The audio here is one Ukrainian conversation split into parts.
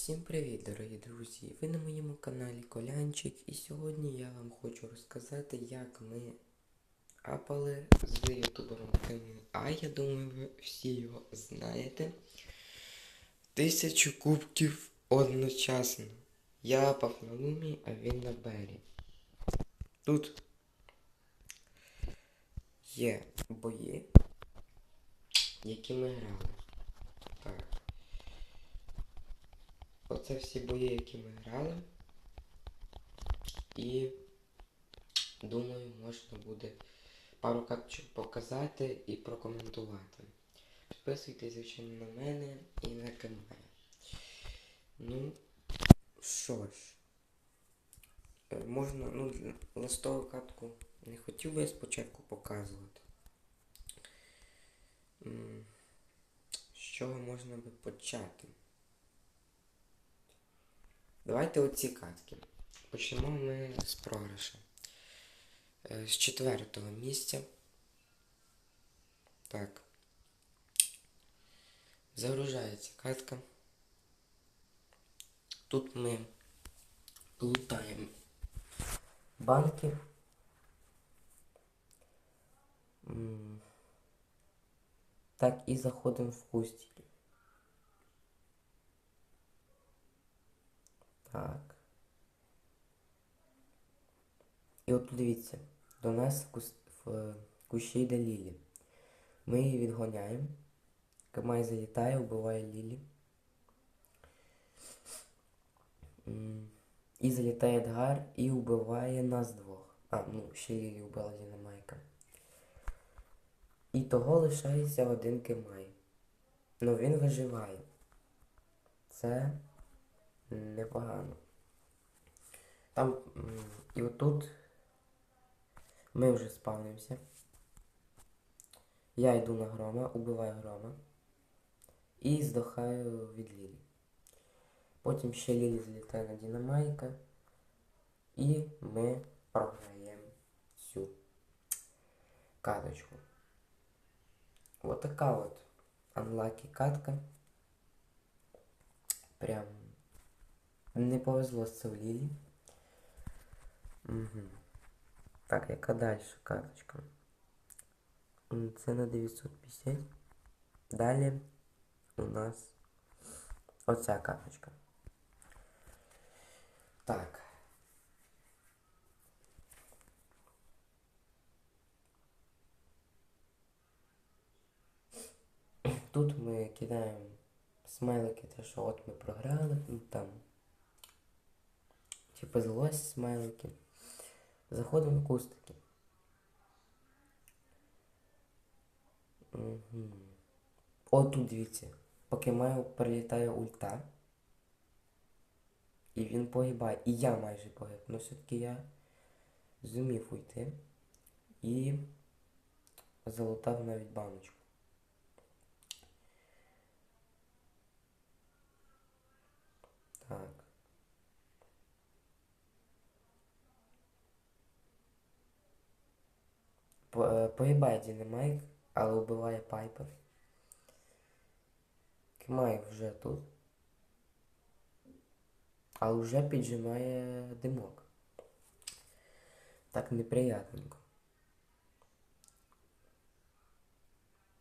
Всім привіт, дорогі друзі! Ви на моєму каналі Колянчик і сьогодні я вам хочу розказати, як ми апали з ютубером. А я думаю, ви всі його знаєте. Тисячу кубків одночасно. Я апав на лумі, а він на бері. Тут є бої, які ми грали. Оце всі бої, які ми грали. І думаю, можна буде пару карточок показати і прокоментувати. Підписуйтесь, звичайно, на мене і на канал. Ну, що ж, е, можна, ну, листову картку не хотів би я спочатку показувати. З чого можна би почати? Давайте оці катки. Почнемо ми з програша. Е, З четвертого місця. Так. Загружається катка. Тут ми лутаємо банки. М, Так і заходимо в кустики. Так. І от дивіться, до нас в, кущі йде Лілі. Ми її відгоняємо. Камай залітає, вбиває Лілі. І залітає Едгар і вбиває нас двох. А, ну, ще Лілі вбила Дінамайка. І того лишається один Кемай. Ну він виживає. Це непогано. Там і отут ми вже спавнимося. Я йду на грома, убиваю грома і здохаю від Лілі. Потім ще Лілі злітає на Дінамайка. І ми програємо цю каточку. Вот така от unlucky катка. Прям не повезло з цим Лілі. Угу. Так, яка далі карточка? Це на 950. Далі у нас оця карточка. Так. Тут ми кидаємо смайлики, те, що от ми програли, ну там. Типа злость смайлики. Заходимо в кустики. Угу. О, тут дивіться. Поки маю прилітає ульта. І він погибає. І я майже погиб. Ну все-таки я зумів уйти. І залутав навіть баночку. Так. Е, Погибає Дінамайк, але вбиває Пайпер. Кемай вже тут. Але вже піджимає димок. Так неприятненько.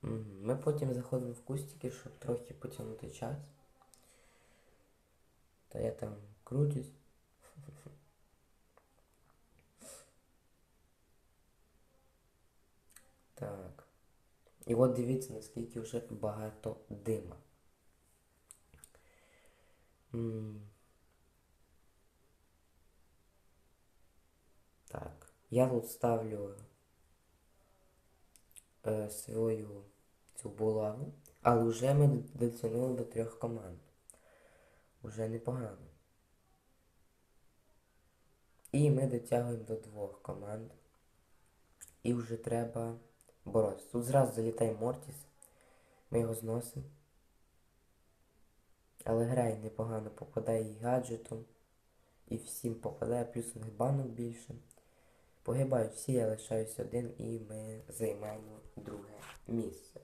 Ми потім заходимо в кустики, щоб трохи потягнути час. Та я там крутюсь. Так. І от дивіться, наскільки вже багато дима. Так. Я тут ставлю е, свою цю булаву, але вже ми дотягнули до трьох команд. Уже непогано. І ми дотягуємо до двох команд. І вже треба боротися. Тут зразу залітає Мортіс. Ми його зносимо. Але грає непогано, попадає і гаджетом. І всім попадає, плюс у них банок більше. Погибають всі, я лишаюсь один і ми займаємо друге місце.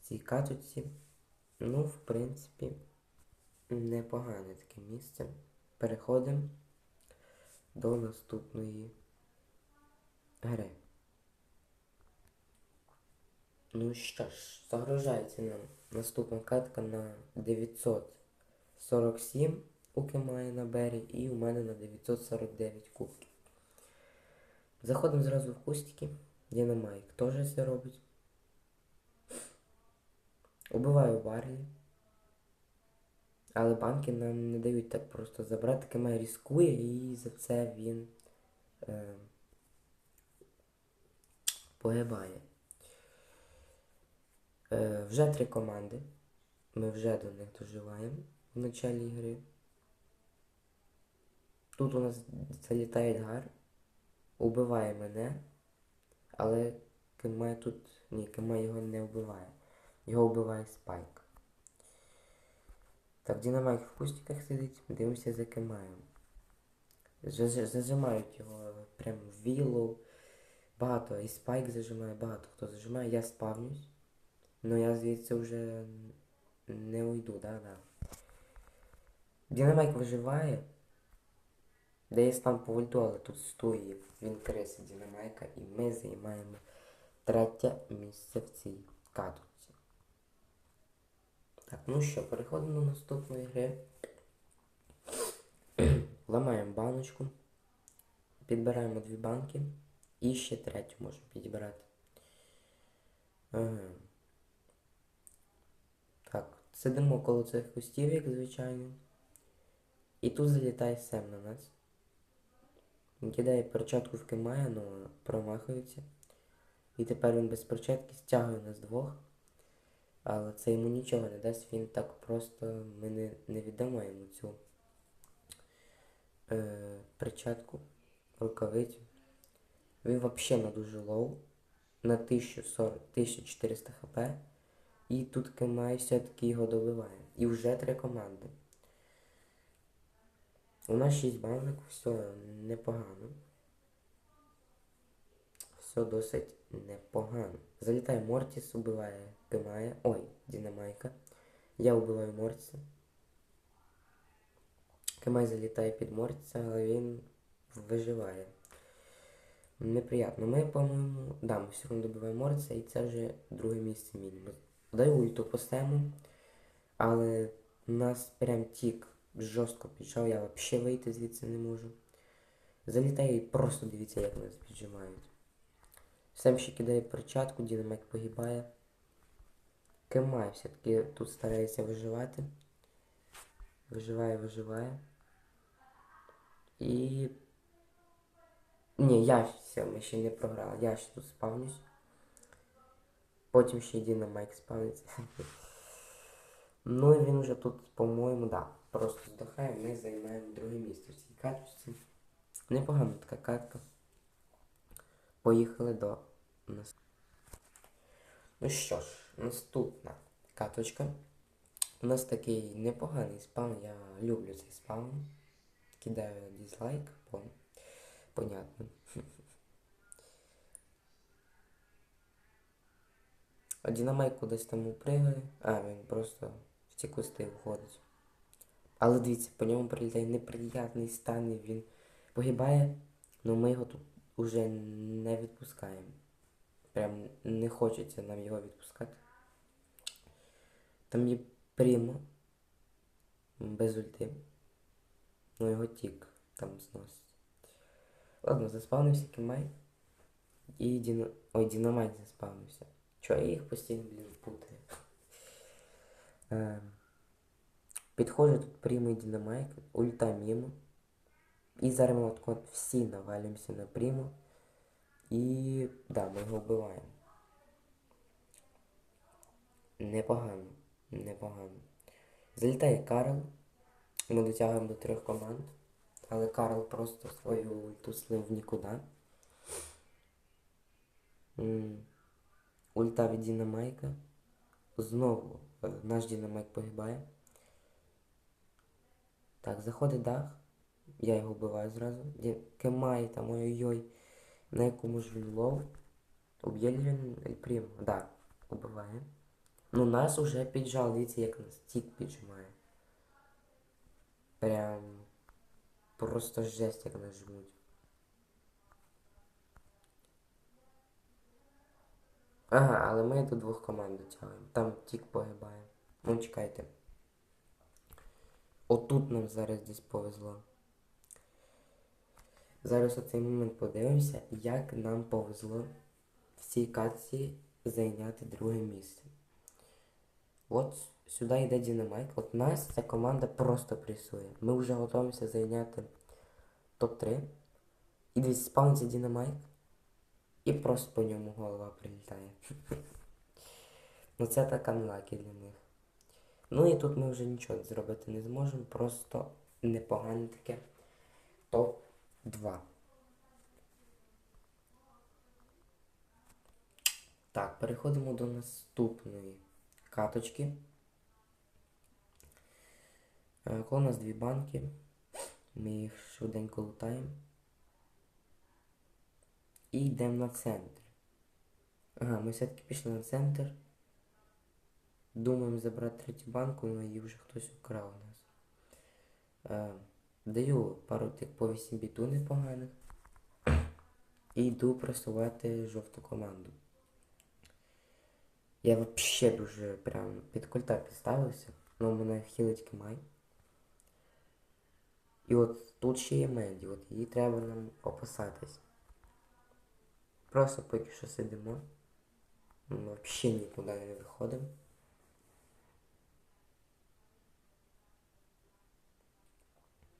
В цій каточці, ну, в принципі, непогане таке місце. Переходимо до наступної гри. Ну що ж, загрожається нам наступна катка на 947 у Кемає на бері і у мене на 949 кубків. Заходимо зразу в кустики. Динамайк теж це робить. Убиваю Барлі. Але банки нам не дають так просто забрати. Кемай рискує і за це він е, погибає. Е, вже три команди. Ми вже до них доживаємо в началі гри. Тут у нас залітає Едгар, убиває мене, але Кемай тут. Ні, Кемай його не вбиває. Його вбиває Спайк. Так, Динамайк в кустиках сидить, дивимося за Кемаєм. Зажимають його прям в віллу. Багато. І Спайк зажимає, багато хто зажимає. Я спавнюсь. Ну я звідси вже не уйду, да, да. Динамайк виживає. Дає стан по ульту, але тут стоїть. Він креслить Динамайка і ми займаємо третє місце в цій катці. Так, ну що, переходимо до наступної гри. Ламаємо баночку. Підбираємо дві банки. І ще третю можемо підібрати. Ага. Сидимо коло цих кустів, як звичайно. І тут залітає Сем на нас. Він кидає перчатку в Кемая, але промахується. І тепер він без перчатки стягує нас двох. Але це йому нічого не дасть, він так просто ми не, не віддамо йому цю е, перчатку, рукавицю. Він взагалі на дуже лоу. На 1040, 1400 хп. І тут Кемай все-таки його добиває. І вже три команди. У нас 6 банок, все непогано. Все досить непогано. Залітає Мортіс, убиває Кемая. Ой, Динамайка. Я вбиваю Мортіса. Кемай залітає під Мортіса, але він виживає. Неприятно. Ми, по-моєму, да, ми все одно добиваємо Мортіса і це вже друге місце мінімум. Даю ульту по сему, але нас прям тік жорстко пішов, я взагалі вийти звідси не можу. Залітає і просто дивіться, як нас піджимають. Сем ще кидає перчатку, Дінамайк погибає. Кемай все-таки тут старається виживати. Виживає, виживає. І... Ні, я все, ми ще не програли. Я ще тут спавнюсь. Потім ще Дінамайк спавниться. Ну і він вже тут, по-моєму, да, просто здохає, ми займаємо друге місце в цій каточці. Непогана така катка. Поїхали до нас. Ну що ж, наступна каточка. У нас такий непоганий спаун, я люблю цей спаун. Кидаю дизлайк, пон... понятно. А Динамайк кудись там упригає. А, він просто в ці кусти входить. Але дивіться, по ньому прилітає неприятний стан, і він погибає, але ми його тут уже не відпускаємо. Прям не хочеться нам його відпускати. Там є Прімо. Без ульти. Ну його тік там зносить. Ладно, заспавнився Кімай. І Діно... Ой, Дінамайк заспавнився. Чого я їх постійно, блін, путаю? Е, Підходжу тут прямий Динамайк, ульта мимо. І зараз ми от всі навалюємося на приму. І да, ми його вбиваємо. Непогано, непогано. Залітає Карл. Ми дотягуємо до трьох команд. Але Карл просто свою ульту слив в нікуди. Ульта від Дінамайка. Знову е, наш Дінамайк погибає. Так, заходить дах. Я його вбиваю зразу. Кемай там, ой-ой-ой. На якому ж він лов. Уб'є ли він Ель Да, убиває. Ну нас уже піджав, дивіться, як нас тік піджимає. Прям просто жесть, як нажмуть. Ага, але ми до двох команд дотягуємо. Там тік погибає. Ну чекайте. Отут нам зараз десь повезло. Зараз у цей момент подивимося, як нам повезло в цій катці зайняти друге місце. От сюди йде Дінамайк. От нас ця команда просто пресує. Ми вже готуємося зайняти топ-3. І десь спавниться Дінамайк. І просто по ньому голова прилітає. ну це так анлаки для них. Ну і тут ми вже нічого зробити не зможемо. Просто непогане таке топ-2. Так, переходимо до наступної каточки. Е, Коли у нас дві банки. Ми їх швиденько лутаємо. І йдемо на центр. Ага, ми все-таки пішли на центр. Думаємо забрати третю банку, але її вже хтось украв у нас. Е, даю пару тих по 8 біту непоганих. І йду просувати жовту команду. Я взагалі дуже прям під культа підставився, але мене хілить кемай. І от тут ще є Менді, от її треба нам опасатись. Просто поки що сидимо. Ми взагалі нікуди не виходимо.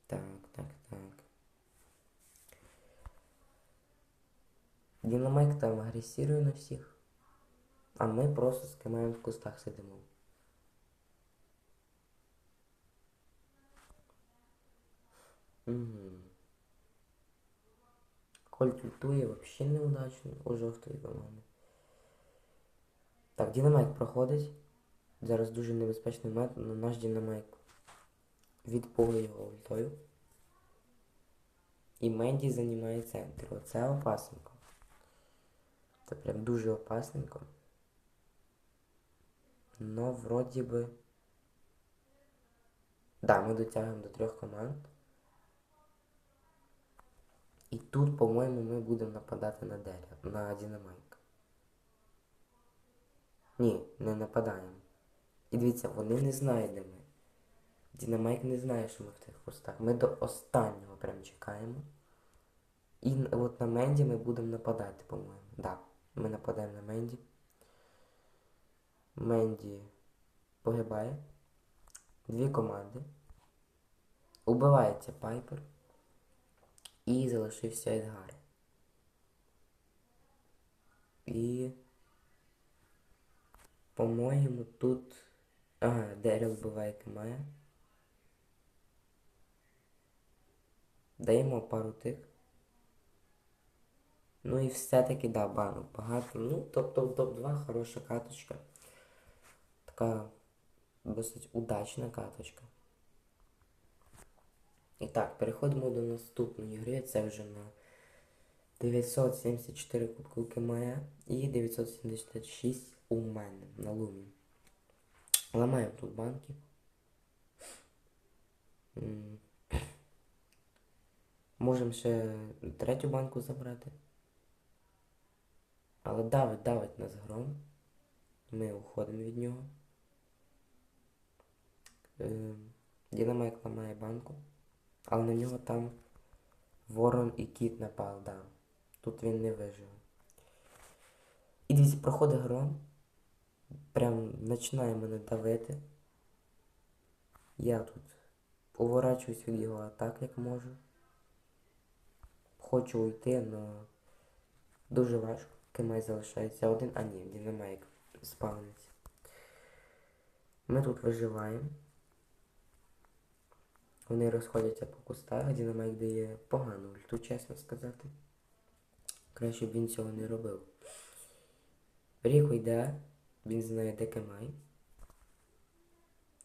Так, так, так. Динамайк там агресірує на всіх. А ми просто з кемаєм в кустах сидимо. Угу. Тультує взагалі неудачно у жовтої команди. Так, Дінамайк проходить. Зараз дуже небезпечний мет, але наш Дінамайк відпугує його ультою. І Менді займає центр. Оце опасненько. Це прям дуже опасненько. Но вроді би... Да, ми дотягуємо до трьох команд. І тут, по-моєму, ми будемо нападати на дерево, на Дінамайк. Ні, не нападаємо. І дивіться, вони не знають, де ми. Дінамайк не знає, що ми в тих кустах. Ми до останнього прям чекаємо. І от на Менді ми будемо нападати, по-моєму. Да, ми нападаємо на Менді. Менді погибає. Дві команди. Убивається Пайпер. І залишився Едгар. І. По-моєму, тут. Ага, Дерел вбиває Кемая. Даємо пару тих. Ну і все-таки, да, банок багато. Ну, тобто в топ-2 хороша каточка. Така досить удачна каточка. І так, переходимо до наступної гри. Це вже на 974 кубку Кемая і 976 у мене на лумі. Ламаємо тут банки. Можемо ще третю банку забрати. Але давить, давить нас гром. Ми уходимо від нього. Е, Дінамайк ламає банку. Але на нього там ворон і кіт напав, да. Тут він не вижив. І дивіться, проходить гром. Прям починає мене давити. Я тут уворачуюсь від його атак, як можу. Хочу уйти, але дуже важко. Кимай залишається один, а ні, Дінамайк спавниться. Ми тут виживаємо. Вони розходяться по кустах, Дінамайк дає погану ульту, чесно сказати. Краще б він цього не робив. Ріко йде, він знає, де Кемай.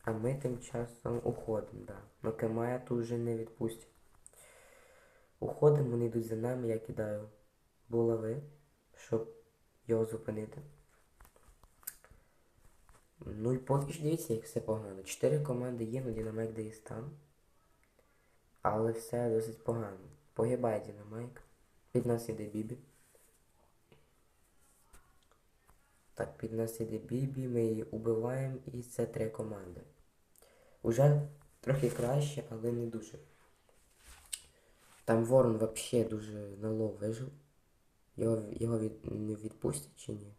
А ми тим часом уходимо, да. Но Кемая тут вже не відпустять. Уходимо, вони йдуть за нами, я кидаю булави, щоб його зупинити. Ну і поки що дивіться, як все погано. Чотири команди є, але Дінамайк дає стан. Але все досить погано. Погибає Дінамайк. Під нас іде Бібі. Так, під нас іде Бібі, ми її убиваємо і це три команди. Уже трохи краще, але не дуже. Там Ворон вообще дуже на лоу вижив. Його, його від, не відпустять чи ні?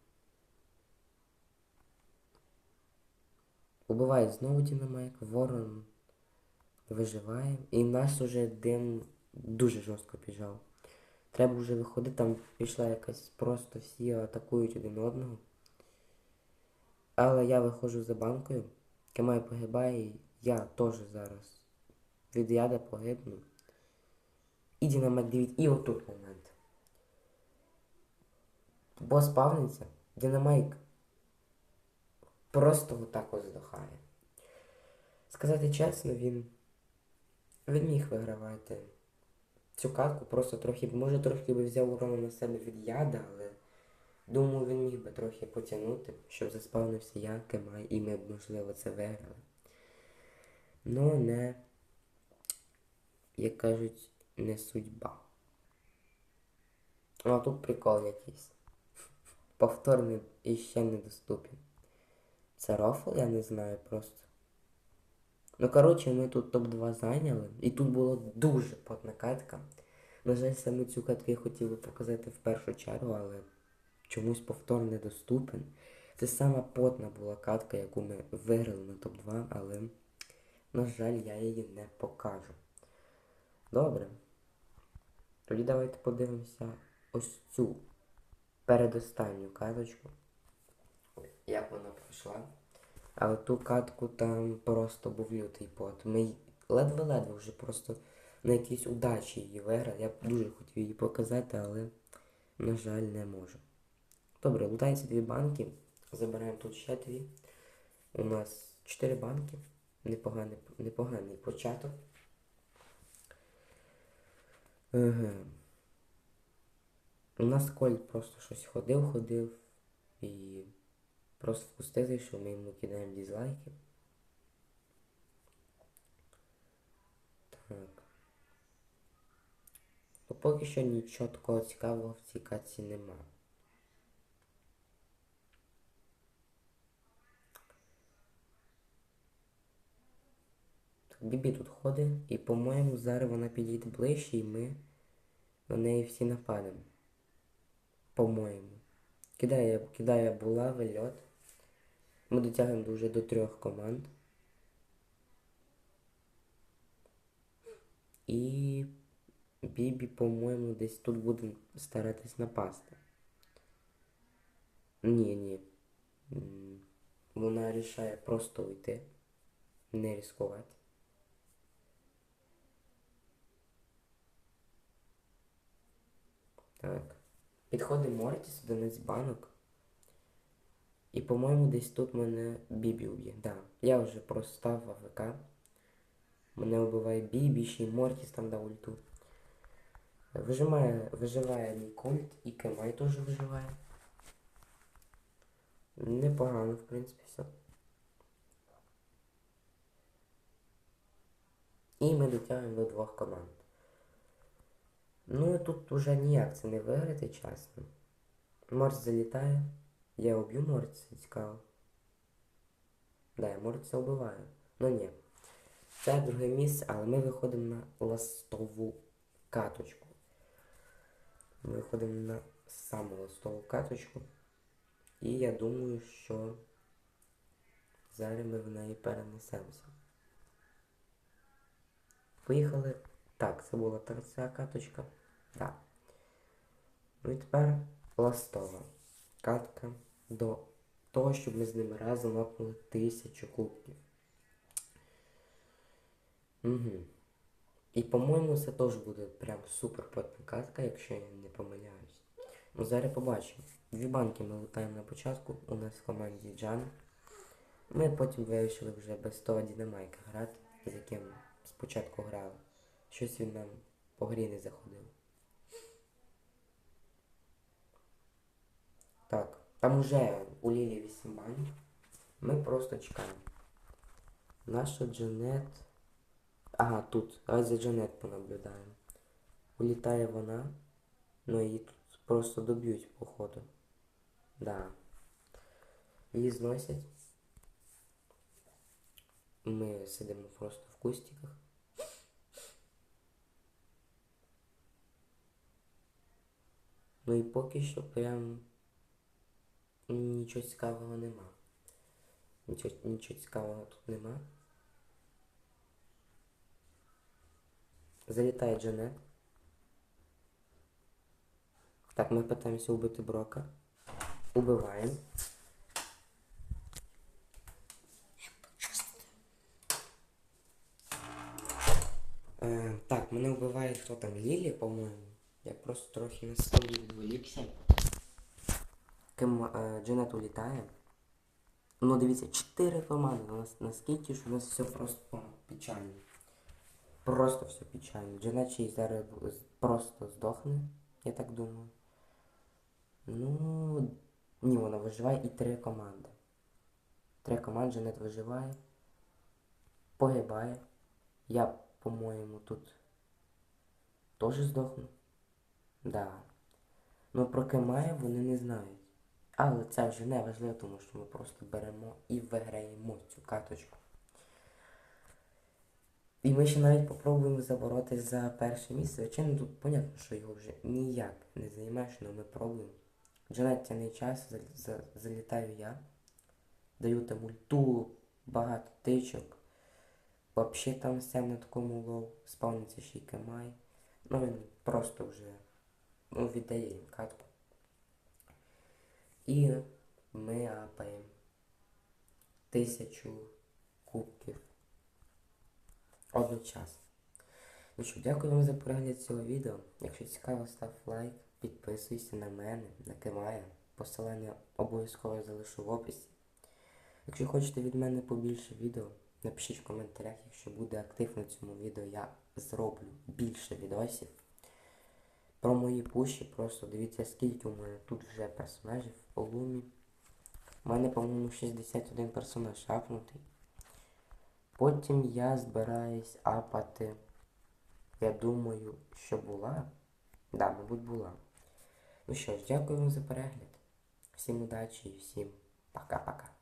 Убивають знову Дінамайк, Ворон виживає. І нас уже дим дуже жорстко піджав. Треба вже виходити, там пішла якась просто всі атакують один одного. Але я виходжу за банкою, Кемай погибає, і я теж зараз від яда погибну. І Дінамайк дивіть, і отут момент. Бос павниться, Динамайк просто отак ось здохає. Сказати чесно, він. Він міг вигравати цю катку, просто трохи, може трохи би взяв урон на себе від яда, але думаю, він міг би трохи потягнути, щоб заспавнився я, Кемай, і ми б, можливо, це виграли. Ну, не, як кажуть, не судьба. Ну, а тут прикол якийсь. Повторний і ще недоступен. Це рофл, я не знаю просто. Ну, коротше, ми тут топ-2 зайняли. І тут була дуже потна катка. На жаль, саме цю катку я хотів би показати в першу чергу, але чомусь повтор недоступен. Це сама потна була катка, яку ми виграли на топ-2, але, на жаль, я її не покажу. Добре. Тоді давайте подивимося ось цю передостанню каточку. Як вона пройшла. Але ту катку там просто був лютий пот. Ми ледве-ледве вже просто на якійсь удачі її виграли. Я б дуже хотів її показати, але, на жаль, не можу. Добре, лутаються дві банки. Забираємо тут ще дві. У нас чотири банки. Непоганий, непоганий початок. Ага. У нас Кольт просто щось ходив, ходив і просто в кусти зайшов, ми йому кидаємо дізлайки. Так. Ну, поки що нічого такого цікавого в цій катці нема. Так, Бібі тут ходить і, по-моєму, зараз вона підійде ближче і ми на неї всі нападемо. По-моєму. Кидає, кидає булави, льот. Ми дотягнемо дуже до трьох команд. І Бібі, по-моєму, десь тут буде старатись напасти. Ні, ні. Вона вирішає просто уйти. Не ризикувати. Так. Підходить Мортіс до Нацбанок. І, по-моєму, десь тут мене Бібі уб'є. Да. Я вже просто став АФК. Мене вбиває Бібі, ще й Мортіс там дав ульту. Вижимає, виживає мій культ і Кемай теж виживає. Непогано, в принципі, все. І ми дотягуємо до двох команд. Ну і тут уже ніяк це не виграти, чесно. Морс залітає. Я уб'ю Морця, цікаво. Да, я Морця вбиваю. Ну ні. Це друге місце, але ми виходимо на ластову каточку. Ми виходимо на саму ластову каточку. І я думаю, що зараз ми в неї перенесемося. Поїхали. Так, це була та каточка. Так. Ну і тепер ластова катка до того, щоб ми з ними разом лапнули тисячу кубків. Угу. І по-моєму це теж буде прям супер потна катка, якщо я не помиляюсь. Ну зараз побачимо. Дві банки ми лутаємо на початку. У нас в команді Джан. Ми потім вирішили вже без того Дінамайка грати, з яким спочатку грали. Щось він нам по грі не заходив. Так, там уже у Лілі 8 банів. Ми просто чекаємо. Наша Джанет. Ага, тут. Давай за Джанет понаблюдаємо. Улітає вона. Ну її тут просто доб'ють, походу. Да. Її зносять. Ми сидимо просто в кустиках. Ну і поки що прям нічого цікавого нема. Нічого, нічого цікавого тут нема. Залітає Джанет. Так, ми питаємося убити Брока. Убиваємо. Е, так, мене вбиває хто там? Лілі, по-моєму. Я просто трохи на столі відволікся. Ким е, Джанет улітає. Ну дивіться, 4 команди. У нас наскільки ж у нас все просто печально. Просто все печально. Й зараз просто здохне, я так думаю. Ну. Ні, вона виживає і три команди. Три команди Джанет виживає. Погибає. Я, по-моєму, тут теж здохну. Да. Ну про Кемая вони не знають. Але це вже не важливо, тому що ми просто беремо і виграємо цю каточку. І ми ще навіть попробуємо заборотись за перше місце. Звичайно, тут понятно, що його вже ніяк не займеш, але ми пробуємо. Джанет тяне час, за- за- залітаю я. Даю там ульту, багато тичок. Вообще там все на такому лоу. Спавниться ще й Кемай. Ну він просто вже ну, віддає їм катку. І ми апаємо тисячу кубків одночасно. Ну що, дякую вам за перегляд цього відео. Якщо цікаво, став лайк, підписуйся на мене, на Кемая. Посилання обов'язково залишу в описі. Якщо хочете від мене побільше відео, напишіть в коментарях, якщо буде актив на цьому відео, я зроблю більше відосів. Про мої пуші просто дивіться, скільки у мене тут вже персонажів в лумі. У мене, по-моєму, 61 персонаж апнутий. Потім я збираюсь апати. Я думаю, що була. Да, мабуть, була. Ну що ж, дякую вам за перегляд. Всім удачі і всім пока-пока.